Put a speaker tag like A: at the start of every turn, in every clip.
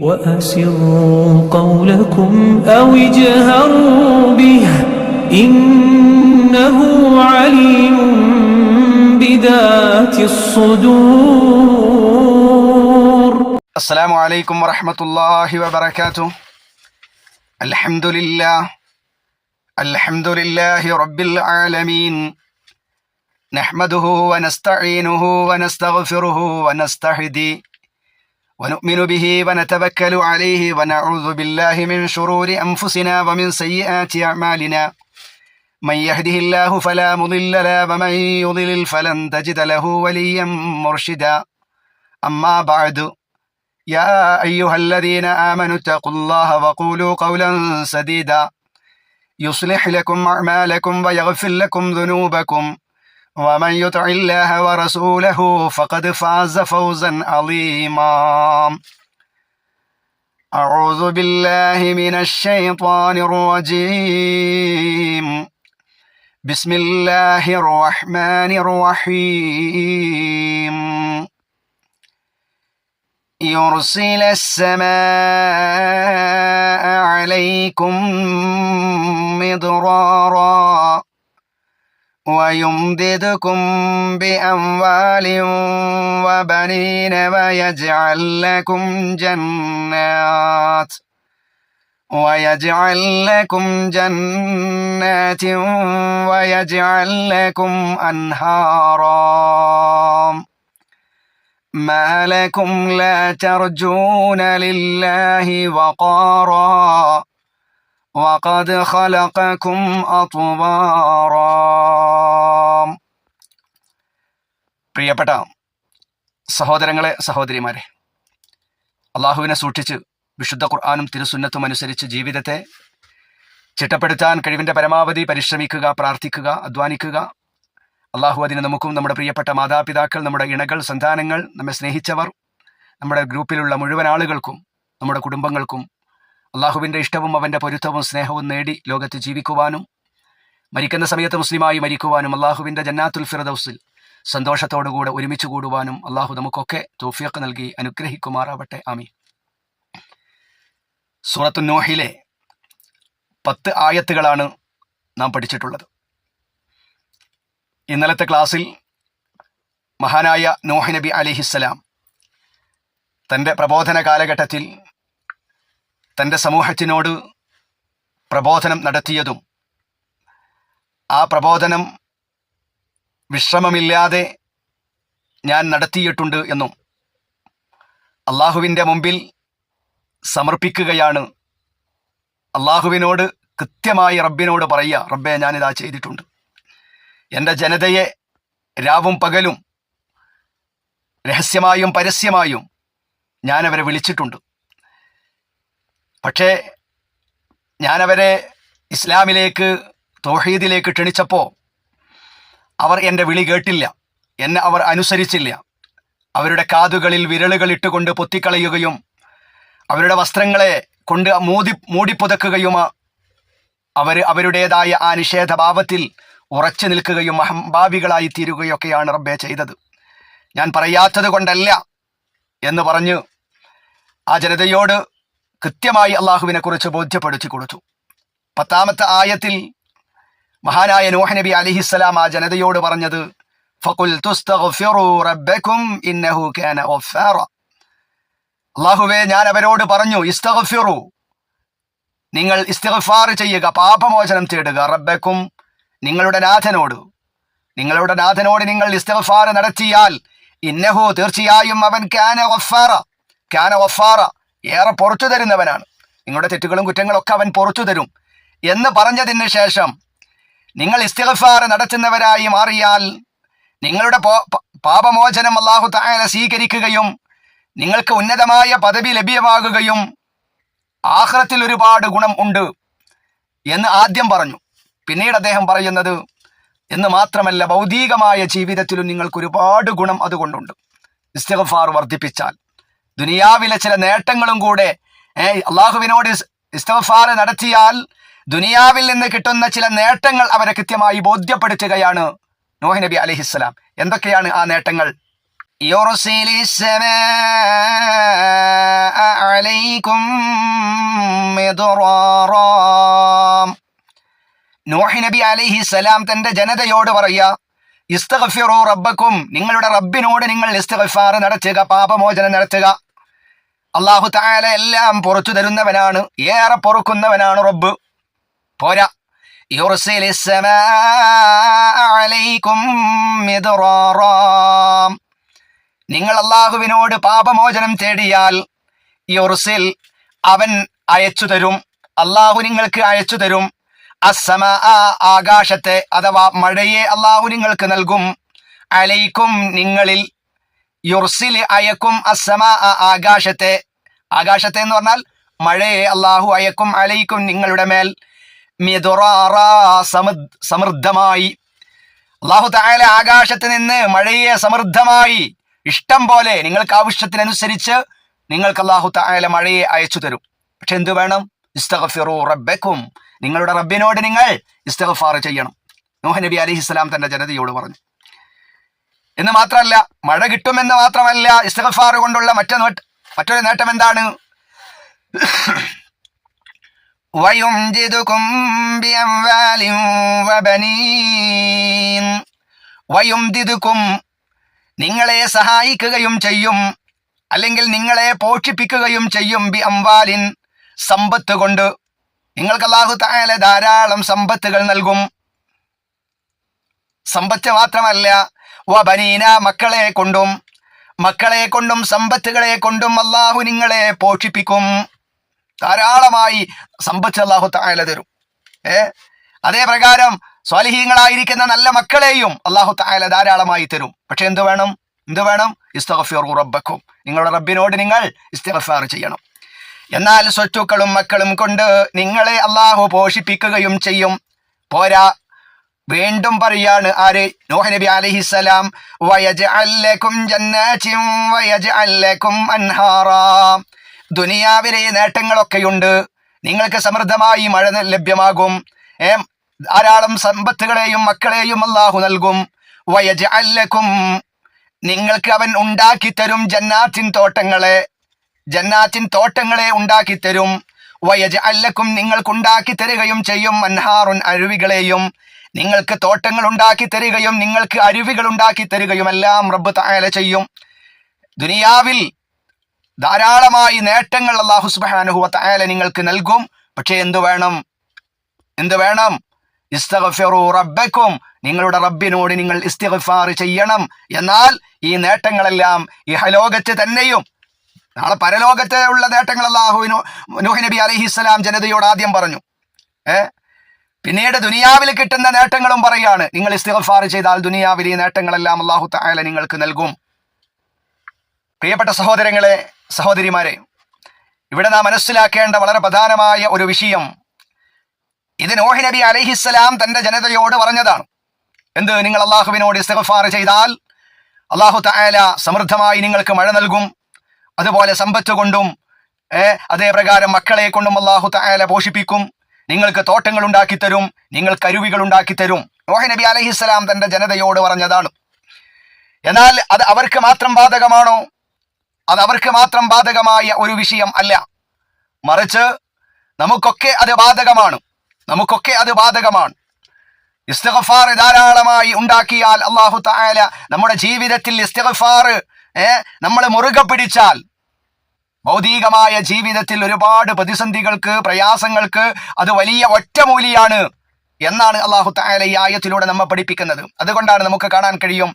A: وأسروا قولكم أو اجهروا به إنه عليم بذات الصدور.
B: السلام عليكم ورحمة الله وبركاته. الحمد لله. الحمد لله رب العالمين. نحمده ونستعينه ونستغفره ونستهدي. ونؤمن به ونتوكل عليه ونعوذ بالله من شرور أنفسنا ومن سيئات أعمالنا من يهده الله فلا مضل له ومن يضلل فلن تجد له وليا مرشدا أما بعد يا أيها الذين آمنوا اتقوا الله وقولوا قولا سديدا يصلح لكم أعمالكم ويغفر لكم ذنوبكم ومن يطع الله ورسوله فقد فاز فوزا عظيما. أعوذ بالله من الشيطان الرجيم. بسم الله الرحمن الرحيم. يرسل السماء عليكم مدرارا. ويمددكم بأموال وبنين ويجعل لكم جنات ويجعل لكم جنات ويجعل لكم أنهارا. ما لكم لا ترجون لله وقارا. وقد خلقكم أطوارا. പ്രിയപ്പെട്ട സഹോദരങ്ങളെ സഹോദരിമാരെ അള്ളാഹുവിനെ സൂക്ഷിച്ച് വിശുദ്ധ ഖുർആാനും തിരുസുന്നത്തും അനുസരിച്ച് ജീവിതത്തെ ചിട്ടപ്പെടുത്താൻ കഴിവിന്റെ പരമാവധി പരിശ്രമിക്കുക പ്രാർത്ഥിക്കുക അധ്വാനിക്കുക. അള്ളാഹു അതിന് നമുക്കും നമ്മുടെ പ്രിയപ്പെട്ട മാതാപിതാക്കൾ നമ്മുടെ ഇണകൾ സന്താനങ്ങൾ നമ്മെ സ്നേഹിച്ചവർ നമ്മുടെ ഗ്രൂപ്പിലുള്ള മുഴുവൻ ആളുകൾക്കും നമ്മുടെ കുടുംബങ്ങൾക്കും അള്ളാഹുവിന്റെ ഇഷ്ടവും അവന്റെ പൊരുത്തവും സ്നേഹവും നേടി ലോകത്ത് ജീവിക്കുവാനും മരിക്കുന്ന സമയത്ത് മുസ്ലിമായി മരിക്കുവാനും അള്ളാഹുവിന്റെ ജന്നാത്തുൽ ഫിറദൌസിൽ സന്തോഷത്തോടുകൂടെ ഒരുമിച്ച് കൂടുവാനും അള്ളാഹു നമുക്കൊക്കെ തോഫിയൊക്കെ നൽകി അനുഗ്രഹിക്കുമാറാവട്ടെ. ആമി സൂറത്തു നോഹിലെ പത്ത് ആയത്തുകളാണ് നാം പഠിച്ചിട്ടുള്ളത്. ഇന്നലത്തെ ക്ലാസ്സിൽ മഹാനായ നോഹ് നബി അലിഹിസ്സലാം തന്റെ പ്രബോധന കാലഘട്ടത്തിൽ തന്റെ സമൂഹത്തിനോട് പ്രബോധനം നടത്തിയതും ആ പ്രബോധനം വിശ്രമമില്ലാതെ ഞാൻ നടത്തിയിട്ടുണ്ട് എന്നും അള്ളാഹുവിന്റെ മുമ്പിൽ സമർപ്പിക്കുകയാണ്. അള്ളാഹുവിനോട് കൃത്യമായി റബ്ബിനോട് പറയുക റബ്ബെ ഞാനിതാ ചെയ്തിട്ടുണ്ട്. എന്റെ ജനതയെ രാവും പകലും രഹസ്യമായും പരസ്യമായും ഞാനവരെ വിളിച്ചിട്ടുണ്ട്. പക്ഷേ ഞാനവരെ ഇസ്ലാമിലേക്ക് തോഹീദിലേക്ക് ക്ഷണിച്ചപ്പോൾ അവർ എന്റെ വിളി കേട്ടില്ല. എന്നെ അവർ അനുസരിച്ചില്ല. അവരുടെ കാതുകളിൽ വിരലുകൾ ഇട്ടുകൊണ്ട് പൊത്തിക്കളയുകയും അവരുടെ വസ്ത്രങ്ങളെ കൊണ്ട് മൂതി മൂടിപ്പുതക്കുകയും അവർ അവരുടേതായ ആ നിഷേധഭാവത്തിൽ ഉറച്ചു നിൽക്കുകയും അഹംഭാവികളായി തീരുകയൊക്കെയാണ് റബ്ബെ ചെയ്തത്. ഞാൻ പറയാത്തത് കൊണ്ടല്ല എന്ന് പറഞ്ഞ് ആ ജനതയോട് കൃത്യമായി അള്ളാഹുവിനെ കുറിച്ച് ബോധ്യപ്പെടുത്തി കൊടുത്തു. പത്താമത്തെ ആയത്തിൽ മഹാനായ നോഹ് നബി അലിഹിസ്സലാം ആ ജനതയോട് പറഞ്ഞത് തുസ്തഗ്ഫിറു റബ്ബക്കും ഇന്നഹു കാന ഞാൻ അവരോട് പറഞ്ഞു ഇസ്തഗ്ഫിറു നിങ്ങൾ ഇസ്തഫാർ ചെയ്യുക പാപമോചനം തേടുക റബ്ബക്കും നിങ്ങളുടെ നാഥനോട്. നിങ്ങളുടെ നാഥനോട് നിങ്ങൾ ഇസ്തഫാർ നടത്തിയാൽ ഇന്നഹു തീർച്ചയായും അവൻ കാന ഒഫാറ കാന ഒഫാറ ഏറെ പുറത്തു തരുന്നവനാണ്. നിങ്ങളുടെ തെറ്റുകളും കുറ്റങ്ങളും ഒക്കെ അവൻ പുറത്തു തരും. എന്ന് പറഞ്ഞതിന് ശേഷം നിങ്ങൾ ഇസ്തിഗ്ഫാർ നടത്തുന്നവരായി മാറിയാൽ നിങ്ങളുടെ പാപമോചനം അള്ളാഹു തായാല സ്വീകരിക്കുകയും നിങ്ങൾക്ക് ഉന്നതമായ പദവി ലഭ്യമാകുകയും ആഹ്റത്തിൽ ഒരുപാട് ഗുണം ഉണ്ട് എന്ന് ആദ്യം പറഞ്ഞു. പിന്നീട് അദ്ദേഹം പറയുന്നത് എന്ന് മാത്രമല്ല ഭൗതികമായ ജീവിതത്തിലും നിങ്ങൾക്ക് ഒരുപാട് ഗുണം അതുകൊണ്ടുണ്ട്. ഇസ്തിഗ്ഫാർ വർദ്ധിപ്പിച്ചാൽ. ദുനിയാവിലെ ചില നേട്ടങ്ങളും കൂടെ അള്ളാഹുവിനോട് ഇസ്തഫാർ നടത്തിയാൽ ദുനിയാവിൽ നിന്ന് കിട്ടുന്ന ചില നേട്ടങ്ങൾ അവരെ കൃത്യമായി ബോധ്യപ്പെടുത്തുകയാണ് നോഹ് നബി അലഹിസ്സലാം എന്തൊക്കെയാണ് ആ നേട്ടങ്ങൾ? നോഹ് നബി അലഹിസ്സലാം തന്റെ ജനതയോട് പറയാ ഇസ്തഗഫിറു റബ്ബക്കും നിങ്ങളുടെ റബ്ബിനോട് നിങ്ങൾ ഇസ്തഗഫാർ നടത്തുക പാപമോചനം നടത്തുക. അള്ളാഹു താല എല്ലാം പുറത്തു തരുന്നവനാണ് ഏറെ പൊറുക്കുന്നവനാണ് റബ്ബ്. പോരാ. നിങ്ങൾ അള്ളാഹുവിനോട് പാപമോചനം തേടിയാൽ യുർസിൽ അവൻ അയച്ചു തരും. അള്ളാഹു നിങ്ങൾക്ക് അയച്ചു തരും. അസമ ആകാശത്തെ അഥവാ മഴയെ അള്ളാഹു നിങ്ങൾക്ക് നൽകും. അലയിക്കും നിങ്ങളിൽ യുർസിൽ അയക്കും അസമ ആകാശത്തെ. ആകാശത്തെ എന്ന് പറഞ്ഞാൽ മഴയെ അള്ളാഹു അയക്കും. അലയിക്കും നിങ്ങളുടെ മേൽ സമൃദ്ധമായി. അള്ളാഹു തായാല ആകാശത്ത് നിന്ന് മഴയെ സമൃദ്ധമായി. ഇഷ്ടം പോലെ നിങ്ങൾക്ക് ആവശ്യത്തിനനുസരിച്ച് നിങ്ങൾക്ക് അള്ളാഹു തായാലെ മഴയെ അയച്ചു തരും. പക്ഷെ എന്ത് വേണം? ഇസ്തഗഫിറു റബ്ബക്കും. നിങ്ങളുടെ റബ്ബിനോട് നിങ്ങൾ ഇസ്തഗഫാർ ചെയ്യണം. നൂഹ നബി അലൈഹി സ്വലാം തന്റെ ജനതയോട് പറഞ്ഞു. എന്ന് മാത്രമല്ല മഴ കിട്ടുമെന്ന് മാത്രമല്ല ഇസ്തഗഫാർ കൊണ്ടുള്ള മറ്റൊരു മറ്റൊരു നേട്ടം എന്താണ്? ويمددكم بأموال وبنين ويمددكم നിങ്ങളെ സഹായിക്കുകയും ചെയ്യും അല്ലെങ്കിൽ നിങ്ങളെ പോഷിപ്പിക്കുകയും ചെയ്യും ബി അംവാലിൻ സമ്പത്ത് കൊണ്ട് നിങ്ങൾക്ക് അള്ളാഹു തായാല ധാരാളം സമ്പത്തുകൾ നൽകും സമ്പത്ത് മാത്രമല്ല വബനീന മക്കളെ കൊണ്ടും മക്കളെ കൊണ്ടും സമ്പത്തുകളെ കൊണ്ടും അള്ളാഹു നിങ്ങളെ പോഷിപ്പിക്കും ധാരാളമായി സമ്പത്ത് അള്ളാഹു താല തരും. ഏ? അതേ പ്രകാരം സ്വാലിഹീങ്ങളായിരിക്കുന്ന നല്ല മക്കളെയും അള്ളാഹു താല ധാരാളമായി തരും. പക്ഷെ എന്തു വേണം? എന്തു വേണം? ഇസ്തഫിയർ റബ്ബക്കും. നിങ്ങളുടെ റബ്ബിനോട് നിങ്ങൾ ഇസ്തഫാർ ചെയ്യണം. എന്നാൽ സ്വത്തുക്കളും മക്കളും കൊണ്ട് നിങ്ങളെ അള്ളാഹു പോഷിപ്പിക്കുകയും ചെയ്യും. പോരാ. വീണ്ടും പറയാണ് ആര്? നോഹ നബി അലൈഹിസ്സലാം വയജ്അൽ ലക്കും ജന്നാച്ചും വയജ്അൽ ലക്കും അൻഹാറാ. ദുനിയാവിലെ നേട്ടങ്ങളൊക്കെയുണ്ട്. നിങ്ങൾക്ക് സമൃദ്ധമായി മഴ ലഭ്യമാകും. ഏ ധാരാളം സമ്പത്തുകളെയും മക്കളെയും അള്ളാഹു നൽകും. വയജ അല്ലക്കും നിങ്ങൾക്ക് അവൻ ഉണ്ടാക്കി തരും ജന്നാത്തിൻ തോട്ടങ്ങളെ. ജന്നാത്തിൻ തോട്ടങ്ങളെ ഉണ്ടാക്കി തരും വയജ് അല്ലക്കും നിങ്ങൾക്ക് ഉണ്ടാക്കി തരികയും ചെയ്യും അൻഹാറുൻ അരുവികളെയും. നിങ്ങൾക്ക് തോട്ടങ്ങൾ ഉണ്ടാക്കി തരികയും നിങ്ങൾക്ക് അരുവികൾ ഉണ്ടാക്കി തരികയും എല്ലാം റബ്ബ് തായാല ചെയ്യും. ദുനിയാവിൽ ധാരാളമായി നേട്ടങ്ങൾ അള്ളാഹു സുബ്ഹാനഹു തായാല നിങ്ങൾക്ക് നൽകും. പക്ഷേ എന്തു വേണം? എന്ത് വേണം? ഇസ്തഗഫിറു റബ്ബക്കും നിങ്ങളുടെ റബ്ബിനോട് നിങ്ങൾ ഇസ്തിഗ്ഫാർ ചെയ്യണം. എന്നാൽ ഈ നേട്ടങ്ങളെല്ലാം ഇഹലോകത്ത് തന്നെയും. നാളെ പരലോകത്തെ ഉള്ള നേട്ടങ്ങൾ അള്ളാഹുവിനു നൂഹ് നബി അലഹിസ്സലാം ജനതയോട് ആദ്യം പറഞ്ഞു. ഏ? പിന്നീട് ദുനിയാവിൽ കിട്ടുന്ന നേട്ടങ്ങളും പറയാണ്. നിങ്ങൾ ഇസ്തിഗ്ഫാർ ചെയ്താൽ ദുനിയാവിൽ ഈ നേട്ടങ്ങളെല്ലാം അള്ളാഹു തായാല നിങ്ങൾക്ക് നൽകും. പ്രിയപ്പെട്ട സഹോദരങ്ങളെ സഹോദരിമാരെ ഇവിടെ നാം മനസ്സിലാക്കേണ്ട വളരെ പ്രധാനമായ ഒരു വിഷയം ഇത് നോഹി നബി അലഹിസ്സലാം തന്റെ ജനതയോട് പറഞ്ഞതാണ്. എന്ത്? നിങ്ങൾ അള്ളാഹുവിനോട് ഇസ്തഫാർ ചെയ്താൽ അള്ളാഹു തായാല സമൃദ്ധമായി നിങ്ങൾക്ക് മഴ നൽകും. അതുപോലെ സമ്പത്ത് കൊണ്ടും അതേപ്രകാരം അതേ പ്രകാരം മക്കളെ കൊണ്ടും അള്ളാഹു തായാല പോഷിപ്പിക്കും. നിങ്ങൾക്ക് തോട്ടങ്ങൾ ഉണ്ടാക്കിത്തരും നിങ്ങൾക്ക് അരുവികൾ ഉണ്ടാക്കി തരും നോഹി നബി അലഹിസ്സലാം തന്റെ ജനതയോട് പറഞ്ഞതാണ്. എന്നാൽ അത് അവർക്ക് മാത്രം ബാധകമാണോ? അത് അവർക്ക് മാത്രം ബാധകമായ ഒരു വിഷയം അല്ല. മറിച്ച് നമുക്കൊക്കെ അത് ബാധകമാണ്. നമുക്കൊക്കെ അത് ബാധകമാണ്. ഇസ്തിഗ്ഫാർ ധാരാളമായി ഉണ്ടാക്കിയാൽ അള്ളാഹു തായാല നമ്മുടെ ജീവിതത്തിൽ ഇസ്തിഗ്ഫാർ നമ്മൾ മുറുകെ പിടിച്ചാൽ ഭൗതികമായ ജീവിതത്തിൽ ഒരുപാട് പ്രതിസന്ധികൾക്ക് പ്രയാസങ്ങൾക്ക് അത് വലിയ ഒറ്റമൂലിയാണ് എന്നാണ് അള്ളാഹു തായാല ഈ ആയത്തിലൂടെ നമ്മെ പഠിപ്പിക്കുന്നത്. അതുകൊണ്ടാണ് നമുക്ക് കാണാൻ കഴിയും.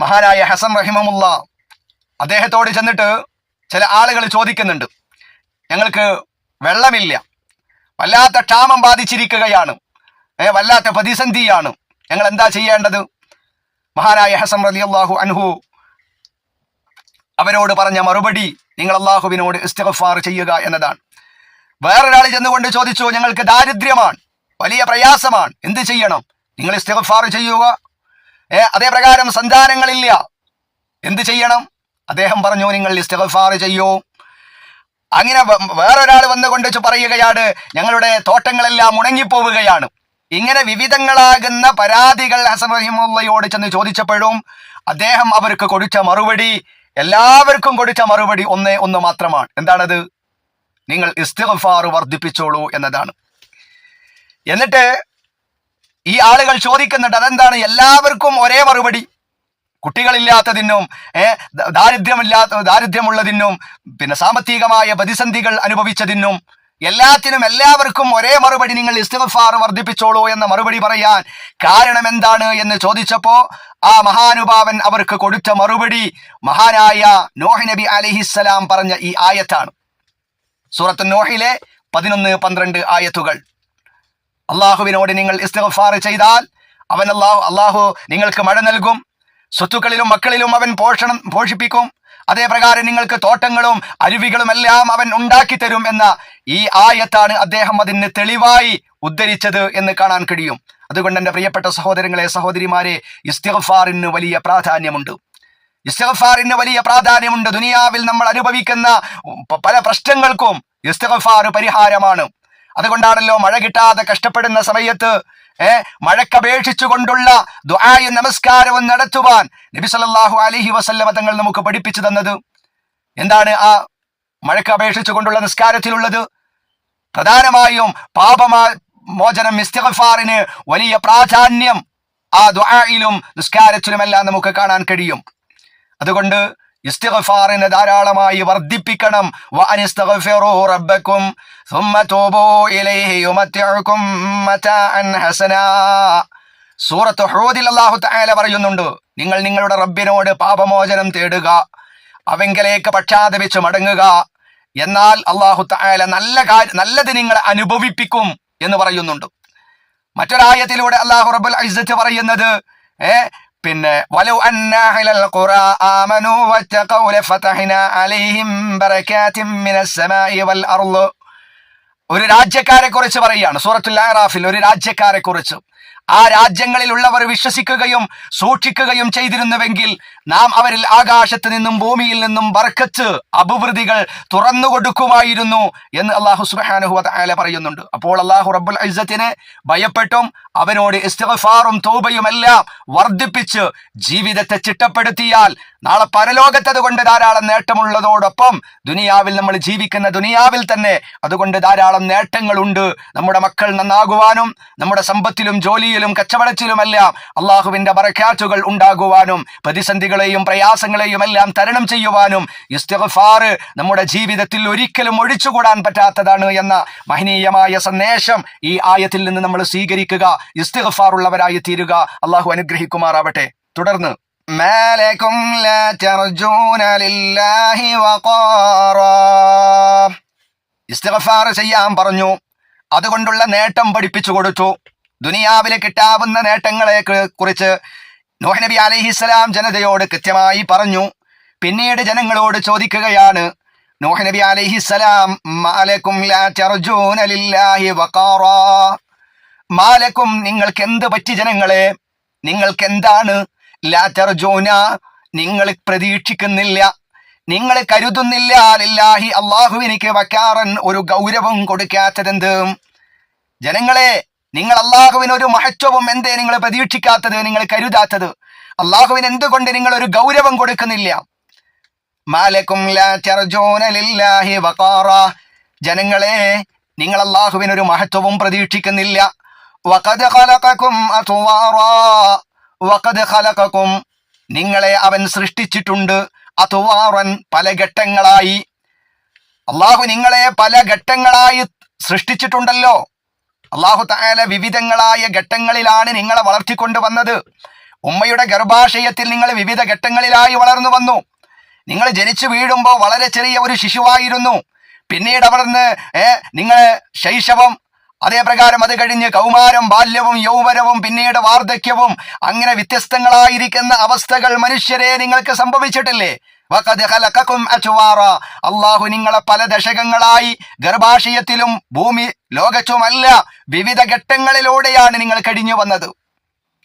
B: മഹാനായ ഹസൻ റഹിമമുള്ള അദ്ദേഹത്തോട് ചെന്നിട്ട് ചില ആളുകൾ ചോദിക്കുന്നുണ്ട്. ഞങ്ങൾക്ക് വെള്ളമില്ല. വല്ലാത്ത ക്ഷാമം ബാധിച്ചിരിക്കുകയാണ്. വല്ലാത്ത പ്രതിസന്ധിയാണ്. ഞങ്ങൾ എന്താ ചെയ്യേണ്ടത്? മഹാനായ ഹസം റളിയല്ലാഹു അൻഹു അവരോട് പറഞ്ഞ മറുപടി നിങ്ങൾ അള്ളാഹുവിനോട് ഇസ്തിഗ്ഫാർ ചെയ്യുക എന്നതാണ്. വേറൊരാൾ ചെന്നുകൊണ്ട് ചോദിച്ചു ഞങ്ങൾക്ക് ദാരിദ്ര്യമാണ്. വലിയ പ്രയാസമാണ്. എന്ത് ചെയ്യണം? നിങ്ങൾ ഇസ്തിഗ്ഫാർ ചെയ്യുക. ഏ അതേപ്രകാരം സന്താനങ്ങളില്ല. എന്ത് ചെയ്യണം? അദ്ദേഹം പറഞ്ഞു നിങ്ങൾ ഇസ്തിഗ്ഫാർ ചെയ്യൂ. അങ്ങനെ വേറൊരാൾ വന്നുകൊണ്ട് പറയുകയാണ് ഞങ്ങളുടെ തോട്ടങ്ങളെല്ലാം ഉണങ്ങിപ്പോവുകയാണ്. ഇങ്ങനെ വിവിധങ്ങളാകുന്ന പരാതികൾ ഹസൻ റഹിമുള്ളയോട് ചെന്ന് ചോദിച്ചപ്പോഴും അദ്ദേഹം അവർക്ക് കൊടുത്ത മറുപടി എല്ലാവർക്കും കൊടുത്ത മറുപടി ഒന്നേ ഒന്ന് മാത്രമാണ്. എന്താണത്? നിങ്ങൾ ഇസ്തിഗ്ഫാർ വർദ്ധിപ്പിച്ചോളൂ എന്നതാണ്. എന്നിട്ട് ഈ ആളുകൾ ചോദിക്കുന്നുണ്ട് അതെന്താണ്? എല്ലാവർക്കും ഒരേ മറുപടി. കുട്ടികളില്ലാത്തതിനും ദാരിദ്ര്യമില്ലാത്ത ദാരിദ്ര്യമുള്ളതിനും പിന്നെ സാമ്പത്തികമായ പ്രതിസന്ധികൾ അനുഭവിച്ചതിനും എല്ലാത്തിനും എല്ലാവർക്കും ഒരേ മറുപടി നിങ്ങൾ ഇസ്തിഗ്ഫാർ വർദ്ധിപ്പിച്ചോളൂ എന്ന മറുപടി പറയാൻ കാരണം എന്താണ് എന്ന് ചോദിച്ചപ്പോ ആ മഹാനുഭാവൻ അവർക്ക് കൊടുത്ത മറുപടി മഹാനായ നോഹ് നബി അലിഹിസ്സലാം പറഞ്ഞ ഈ ആയത്താണ്. സൂറത്ത് നോഹിലെ പതിനൊന്ന് പന്ത്രണ്ട് ആയത്തുകൾ. അള്ളാഹുവിനോട് നിങ്ങൾ ഇസ്തിഗ്ഫാർ ചെയ്താൽ അവൻ അള്ളാഹു അള്ളാഹു നിങ്ങൾക്ക് മഴ നൽകും സ്വത്തുക്കളിലും മക്കളിലും അവൻ പോഷണം പോഷിപ്പിക്കും. അതേപ്രകാരം നിങ്ങൾക്ക് തോട്ടങ്ങളും അരുവികളും എല്ലാം അവൻ ഉണ്ടാക്കി തരും എന്ന ഈ ആയത്താണ് അദ്ദേഹം അതിന് തെളിവായി ഉദ്ധരിച്ചത് എന്ന് കാണാൻ കഴിയും. അതുകൊണ്ട് എന്റെ പ്രിയപ്പെട്ട സഹോദരങ്ങളെ സഹോദരിമാരെ ഇസ്തിഫാറിന് വലിയ പ്രാധാന്യമുണ്ട്. ഇസ്തഫാറിന് വലിയ പ്രാധാന്യമുണ്ട്. ദുനിയാവിൽ നമ്മൾ അനുഭവിക്കുന്ന പല പ്രശ്നങ്ങൾക്കും ഇസ്തിഗ്ഫാർ പരിഹാരമാണ്. അതുകൊണ്ടാണല്ലോ മഴ കിട്ടാതെ കഷ്ടപ്പെടുന്ന സമയത്ത് ഏ മഴക്കപേക്ഷിച്ചുകൊണ്ടുള്ള ദുആയും നമസ്കാരവും നടത്തുവാൻ നബി സല്ലല്ലാഹു അലൈഹി വസല്ലമ തങ്ങൾ നമുക്ക് പഠിപ്പിച്ചു തന്നത്. എന്താണ് ആ മഴക്ക് അപേക്ഷിച്ചുകൊണ്ടുള്ള നിസ്കാരത്തിലുള്ളത്? പ്രധാനമായും പാപമാ മോചനം ഇസ്തിഗ്ഫാറിന് വലിയ പ്രാധാന്യം ആ ദുആയിലും നിസ്കാരത്തിലുമെല്ലാം നമുക്ക് കാണാൻ കഴിയും. അതുകൊണ്ട് ഇസ്തിഗ്ഫാറിനെ ധാരാളമായി വർദ്ധിപ്പിക്കണം വഅനിസ്തഗ്ഫിറൂ റബ്ബക്കും ثم توبوا إليه يمتعكم متاعا حسنا സൂറത്ത് ഹൂദിൽ അല്ലാഹു തആല പറയുന്നുണ്ട് നിങ്ങൾ നിങ്ങളുടെ റബ്ബിനോട് പാപമോചനം തേടുക അവങ്കലേക്ക് പക്ഷാതപിച്ച് മടങ്ങുക എന്നാൽ അല്ലാഹു തആല നല്ല കാര്യം നല്ലത് നിങ്ങളെ അനുഭവിപ്പിക്കും എന്ന് പറയുന്നുണ്ട് മറ്റൊരായത്തിലൂടെ അള്ളാഹു റബ്ബുൽ ഇസ്സത്ത് പറയുന്നത് ഏ പിന്നെ ഒരു രാജ്യക്കാരെ കുറിച്ച് പറയുകയാണ് സൂറത്തുൽ ആറാഫിൽ ഒരു രാജ്യക്കാരെ കുറിച്ച് ആ രാജ്യങ്ങളിലുള്ളവർ വിശ്വസിക്കുകയും സൂക്ഷിക്കുകയും ചെയ്തിരുന്നുവെങ്കിൽ നാം അവരിൽ ആകാശത്ത് നിന്നും ഭൂമിയിൽ നിന്നും ബർക്കത്ത് അഭിവൃദ്ധികൾ തുറന്നു കൊടുക്കുമായിരുന്നു എന്ന് അള്ളാഹു സുബ്ഹാനഹു വതആല പറയുന്നുണ്ട്. അപ്പോൾ അള്ളാഹു റബ്ബുൽ ഇസ്സത്തിനെ ഭയപ്പെട്ടും അവനോട് ഇസ്തഫാറും തൗബയും എല്ലാം വർദ്ധിപ്പിച്ച് ജീവിതത്തെ ചിട്ടപ്പെടുത്തിയാൽ നാളെ പരലോകത്തത് കൊണ്ട് ധാരാളം നേട്ടമുള്ളതോടൊപ്പം ദുനിയാവിൽ നമ്മൾ ജീവിക്കുന്ന ദുനിയാവിൽ തന്നെ അതുകൊണ്ട് ധാരാളം നേട്ടങ്ങളുണ്ട്. നമ്മുടെ മക്കൾ നന്നാകുവാനും നമ്മുടെ സമ്പത്തിലും ജോലിയിലും കച്ചവടത്തിലുമെല്ലാം അള്ളാഹുവിന്റെ ബറക്കാറ്റുകൾ ഉണ്ടാകുവാനും ബുദ്ധിമുട്ടുകളെയും പ്രയാസങ്ങളെയും എല്ലാം തരണം ചെയ്യുവാനും ഇസ്തിഫാർ നമ്മുടെ ജീവിതത്തിൽ ഒരിക്കലും ഒഴിച്ചുകൂടാൻ പറ്റാത്തതാണ് എന്ന മഹനീയമായ സന്ദേശം ഈ ആയത്തിൽ നിന്ന് നമ്മൾ സ്വീകരിക്കുക ഇസ്തിഫാർ ഉള്ളവരായി തീരുക അള്ളാഹു അനുഗ്രഹിക്കുമാറാവട്ടെ. തുടർന്ന് ഇസ്തിഫാർ ചെയ്യാൻ പറഞ്ഞു. അതുകൊണ്ടുള്ള നേട്ടം പഠിപ്പിച്ചു കൊടുത്തു. ദുനിയാവിലെ കിട്ടാവുന്ന നേട്ടങ്ങളെ കുറിച്ച് നോഹ് നബി അലൈഹിസ്സലാം ജനതയോട് കൃത്യമായി പറഞ്ഞു. പിന്നീട് ജനങ്ങളോട് ചോദിക്കുകയാണ് നോഹ് നബി അലൈഹിസ്സലാം മാലക്കും നിങ്ങൾക്ക് എന്ത് പറ്റി ജനങ്ങളെ? നിങ്ങൾക്ക് എന്താണ് ലാറ്റർജോന നിങ്ങൾ പ്രതീക്ഷിക്കുന്നില്ല. നിങ്ങൾ കരുതുന്നില്ല ലില്ലാഹി അള്ളാഹുവിനിക്ക് വക്കാറൻ ഒരു ഗൗരവം കൊടുക്കാത്തതെന്ത്? ജനങ്ങളെ നിങ്ങൾ അള്ളാഹുവിന് ഒരു മഹത്വവും എന്തേ നിങ്ങൾ പ്രതീക്ഷിക്കാത്തത് നിങ്ങൾ കരുതാത്തത്? അള്ളാഹുവിന് എന്തുകൊണ്ട് നിങ്ങൾ ഒരു ഗൗരവം കൊടുക്കുന്നില്ല? ജനങ്ങളെ നിങ്ങൾ അള്ളാഹുവിന് ഒരു മഹത്വവും പ്രതീക്ഷിക്കുന്നില്ല. നിങ്ങളെ അവൻ സൃഷ്ടിച്ചിട്ടുണ്ട് അതുവാറൻ പല ഘട്ടങ്ങളായി. അള്ളാഹു നിങ്ങളെ പല ഘട്ടങ്ങളായി സൃഷ്ടിച്ചിട്ടുണ്ടല്ലോ. അള്ളാഹു താല വിവിധങ്ങളായ ഘട്ടങ്ങളിലാണ് നിങ്ങളെ വളർത്തിക്കൊണ്ടുവന്നത്. ഉമ്മയുടെ ഗർഭാശയത്തിൽ നിങ്ങൾ വിവിധ ഘട്ടങ്ങളിലായി വളർന്നു വന്നു. നിങ്ങൾ ജനിച്ചു വീഴുമ്പോൾ വളരെ ചെറിയ ഒരു ശിശുവായിരുന്നു. പിന്നീട് അവിടുന്ന് നിങ്ങൾ ശൈശവം അതേപ്രകാരം അത് കഴിഞ്ഞ് കൗമാരം ബാല്യവും യൗവനവും പിന്നീട് വാർദ്ധക്യവും അങ്ങനെ വ്യത്യസ്തങ്ങളായിരിക്കുന്ന അവസ്ഥകൾ മനുഷ്യരെ നിങ്ങൾക്ക് സംഭവിച്ചിട്ടില്ലേ? അള്ളാഹു നിങ്ങളെ പല ദശകങ്ങളായി ഗർഭാശയത്തിലും ഭൂമി ലോകത്തുമല്ല വിവിധ ഘട്ടങ്ങളിലൂടെയാണ് നിങ്ങൾ കഴിഞ്ഞു വന്നത്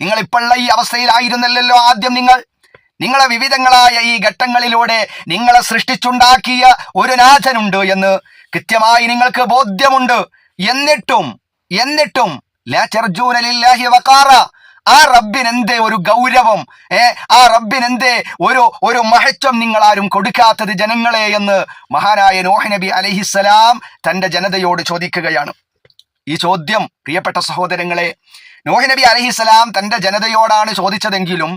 B: നിങ്ങൾ ഇപ്പോഴുള്ള ഈ അവസ്ഥയിലായിരുന്നല്ലോ ആദ്യം നിങ്ങൾ. നിങ്ങളെ വിവിധങ്ങളായ ഈ ഘട്ടങ്ങളിലൂടെ നിങ്ങളെ സൃഷ്ടിച്ചുണ്ടാക്കിയ ഒരു നാഥനുണ്ട് എന്ന് കൃത്യമായി നിങ്ങൾക്ക് ബോധ്യമുണ്ട്. എന്നിട്ടും എന്നിട്ടും ലാ തർജൂന ലില്ലാഹി വഖാറ. ആ റബ്ബിനെന്തേ ഒരു ഗൗരവം ഏ? ആ റബ്ബിനെന്തേ ഒരു ഒരു മഹത്വം നിങ്ങൾ ആരും കൊടുക്കാത്തത് ജനങ്ങളെ എന്ന് മഹാനായ നോഹ് നബി അലഹിസലാം തന്റെ ജനതയോട് ചോദിക്കുകയാണ്. ഈ ചോദ്യം പ്രിയപ്പെട്ട സഹോദരങ്ങളെ നോഹ് നബി അലഹിസലാം തന്റെ ജനതയോടാണ് ചോദിച്ചതെങ്കിലും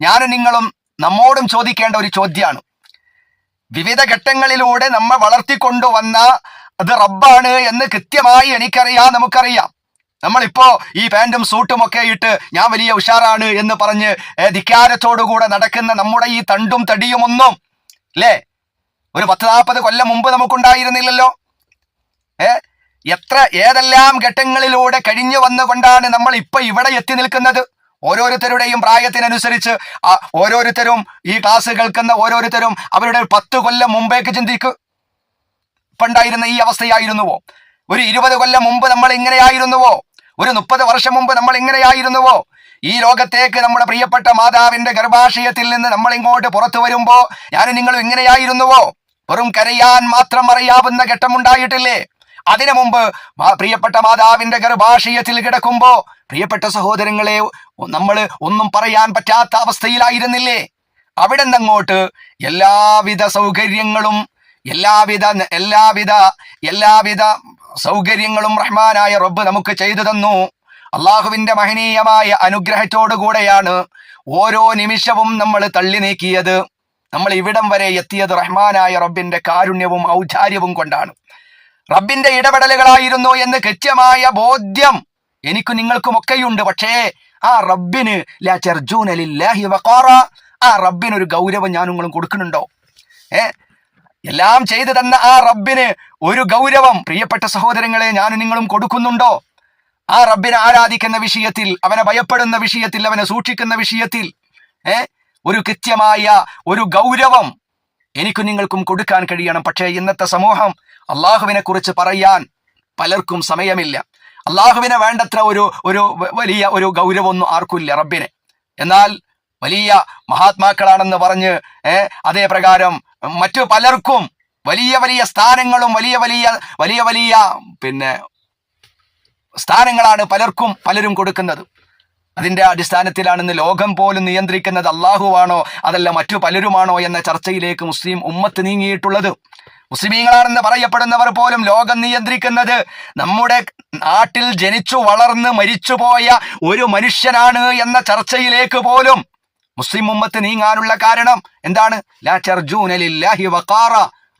B: ഞാനും നിങ്ങളും നമ്മോടും ചോദിക്കേണ്ട ഒരു ചോദ്യമാണ്. വിവിധ ഘട്ടങ്ങളിലൂടെ നമ്മെ വളർത്തിക്കൊണ്ടുവന്ന അത് റബ്ബാണ് എന്ന് കൃത്യമായി എനിക്കറിയാം നമുക്കറിയാം. നമ്മളിപ്പോ ഈ പാന്റും സൂട്ടും ഒക്കെ ഇട്ട് ഞാൻ വലിയ ഉഷാറാണ് എന്ന് പറഞ്ഞ് ധിക്കാരത്തോടുകൂടെ നടക്കുന്ന നമ്മുടെ ഈ തണ്ടും തടിയും ഒന്നും അല്ലേ ഒരു പത്ത് നാൽപ്പത് കൊല്ലം മുമ്പ് നമുക്കുണ്ടായിരുന്നില്ലല്ലോ. ഏ എത്ര ഏതെല്ലാം ഘട്ടങ്ങളിലൂടെ കഴിഞ്ഞു വന്നുകൊണ്ടാണ് നമ്മൾ ഇപ്പൊ ഇവിടെ എത്തി നിൽക്കുന്നത്? ഓരോരുത്തരുടെയും പ്രായത്തിനനുസരിച്ച് ഓരോരുത്തരും ഈ ക്ലാസ് കേൾക്കുന്ന ഓരോരുത്തരും അവരുടെ പത്ത് കൊല്ലം മുമ്പേക്ക് ചിന്തിക്കു. ഇപ്പൊ ഉണ്ടായിരുന്ന ഈ അവസ്ഥയായിരുന്നുവോ? ഒരു ഇരുപത് കൊല്ലം മുമ്പ് നമ്മൾ ഇങ്ങനെയായിരുന്നുവോ? ഒരു മുപ്പത് വർഷം മുമ്പ് നമ്മൾ ഇങ്ങനെയായിരുന്നുവോ? ഈ ലോകത്തേക്ക് നമ്മുടെ പ്രിയപ്പെട്ട മാതാവിന്റെ ഗർഭാശയത്തിൽ നിന്ന് നമ്മൾ ഇങ്ങോട്ട് പുറത്തു വരുമ്പോ ഞാനും നിങ്ങളും ഇങ്ങനെയായിരുന്നുവോ? വെറും കരയാൻ മാത്രം അറിയാവുന്ന ഘട്ടമുണ്ടായിട്ടില്ലേ അതിനു മുമ്പ് പ്രിയപ്പെട്ട മാതാവിന്റെ ഗർഭാശയത്തിൽ കിടക്കുമ്പോ പ്രിയപ്പെട്ട സഹോദരങ്ങളെ നമ്മൾ ഒന്നും പറയാൻ പറ്റാത്ത അവസ്ഥയിലായിരുന്നില്ലേ? അവിടെ നിന്നങ്ങോട്ട് എല്ലാവിധ സൗകര്യങ്ങളും എല്ലാവിധ എല്ലാവിധ എല്ലാവിധ സൗകര്യങ്ങളും റഹ്മാനായ റബ്ബ് നമുക്ക് ചെയ്തു തന്നു. അള്ളാഹുവിന്റെ മഹനീയമായ അനുഗ്രഹത്തോടു കൂടെയാണ് ഓരോ നിമിഷവും നമ്മൾ തള്ളി നീക്കിയത്. നമ്മൾ ഇവിടം വരെ എത്തിയത് റഹ്മാനായ റബ്ബിന്റെ കാരുണ്യവും ഔചാര്യവും കൊണ്ടാണ്. റബ്ബിന്റെ ഇടപെടലുകളായിരുന്നു എന്ന് കൃത്യമായ ബോധ്യം എനിക്കും നിങ്ങൾക്കും ഒക്കെയുണ്ട് പക്ഷേ ആ റബ്ബിന് ആ റബ്ബിന് ഒരു ഗൗരവം ഞാനുങ്ങളും കൊടുക്കുന്നുണ്ടോ? ഏ? എല്ലാം ചെയ്തു തന്ന ആ റബ്ബിന് ഒരു ഗൗരവം പ്രിയപ്പെട്ട സഹോദരങ്ങളെ ഞാൻ നിങ്ങളും കൊടുക്കുന്നുണ്ടോ? ആ റബ്ബിനെ ആരാധിക്കുന്ന വിഷയത്തിൽ അവനെ ഭയപ്പെടുന്ന വിഷയത്തിൽ അവനെ സൂക്ഷിക്കുന്ന വിഷയത്തിൽ ഏ? ഒരു കൃത്യമായ ഒരു ഗൗരവം എനിക്കും നിങ്ങൾക്കും കൊടുക്കാൻ കഴിയണം. പക്ഷേ ഇന്നത്തെ സമൂഹം അള്ളാഹുവിനെ കുറിച്ച് പറയാൻ പലർക്കും സമയമില്ല. അള്ളാഹുവിനെ വേണ്ടത്ര ഒരു ഒരു വലിയ ഒരു ഗൗരവമൊന്നും ആർക്കുമില്ല റബ്ബിനെ. എന്നാൽ വലിയ മഹാത്മാക്കളാണെന്ന് പറഞ്ഞ് അതേ പ്രകാരം മറ്റു പലർക്കും വലിയ വലിയ സ്ഥാനങ്ങളും വലിയ വലിയ വലിയ വലിയ പിന്നെ സ്ഥാനങ്ങളാണ് പലർക്കും പലരും കൊടുക്കുന്നത്. അതിന്റെ അടിസ്ഥാനത്തിലാണെന്ന് ലോകം പോലും നിയന്ത്രിക്കുന്നത് അള്ളാഹുവാണോ അതല്ല മറ്റു പലരുമാണോ എന്ന ചർച്ചയിലേക്ക് മുസ്ലിം ഉമ്മത്ത് നീങ്ങിയിട്ടുള്ളത്. മുസ്ലിമീങ്ങളാണെന്ന് പറയപ്പെടുന്നവർ പോലും ലോകം നിയന്ത്രിക്കുന്നത് നമ്മുടെ നാട്ടിൽ ജനിച്ചു വളർന്ന് മരിച്ചുപോയ ഒരു മനുഷ്യനാണ് എന്ന ചർച്ചയിലേക്ക് പോലും മുസ്ലിം ഉമ്മത്ത് നീങ്ങാനുള്ള കാരണം എന്താണ്? ലാ ചർജൂനലില്ലാഹി വക്കാറ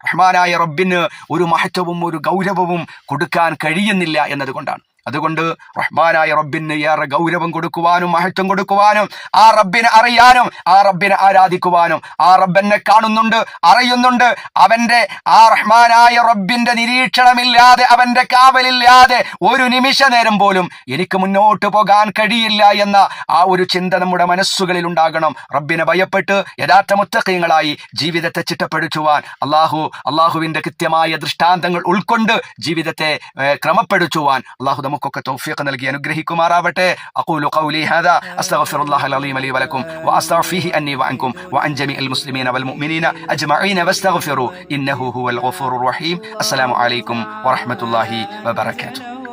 B: റഹ്മാനായ റബ്ബിന് ഒരു മഹത്വവും ഒരു ഗൗരവവും കൊടുക്കാൻ കഴിയുന്നില്ല എന്നതുകൊണ്ടാണ്. അതുകൊണ്ട് റഹ്മാനായ റബ്ബിന് ഏറെ ഗൗരവം കൊടുക്കുവാനും മഹത്വം കൊടുക്കുവാനും ആ റബ്ബിനെ അറിയാനും ആ റബ്ബിനെ ആരാധിക്കുവാനും ആ റബ്ബനെ കാണുന്നുണ്ട് അറിയുന്നുണ്ട്. അവന്റെ ആ റഹ്മാനായ റബ്ബിന്റെ നിരീക്ഷണമില്ലാതെ അവന്റെ കാവലില്ലാതെ ഒരു നിമിഷ നേരം പോലും എനിക്ക് മുന്നോട്ട് പോകാൻ കഴിയില്ല എന്ന ആ ഒരു ചിന്ത നമ്മുടെ മനസ്സുകളിൽ ഉണ്ടാകണം. റബ്ബിനെ ഭയപ്പെട്ട് യഥാർത്ഥ മുത്തക്കയങ്ങളായി ജീവിതത്തെ ചിട്ടപ്പെടുത്തുവാൻ അള്ളാഹു അള്ളാഹുവിന്റെ കൃത്യമായ ദൃഷ്ടാന്തങ്ങൾ ഉൾക്കൊണ്ട് ജീവിതത്തെ ക്രമപ്പെടുത്തുവാൻ അള്ളാഹു ومكوك توفيقنا لكي نجرهكم رابطه أقول قولي هذا أستغفر الله العظيم لي ولكم واستغفره أني وعنكم وعن جميع المسلمين والمؤمنين أجمعين واستغفروا إنه هو الغفور الرحيم. السلام عليكم ورحمة الله وبركاته.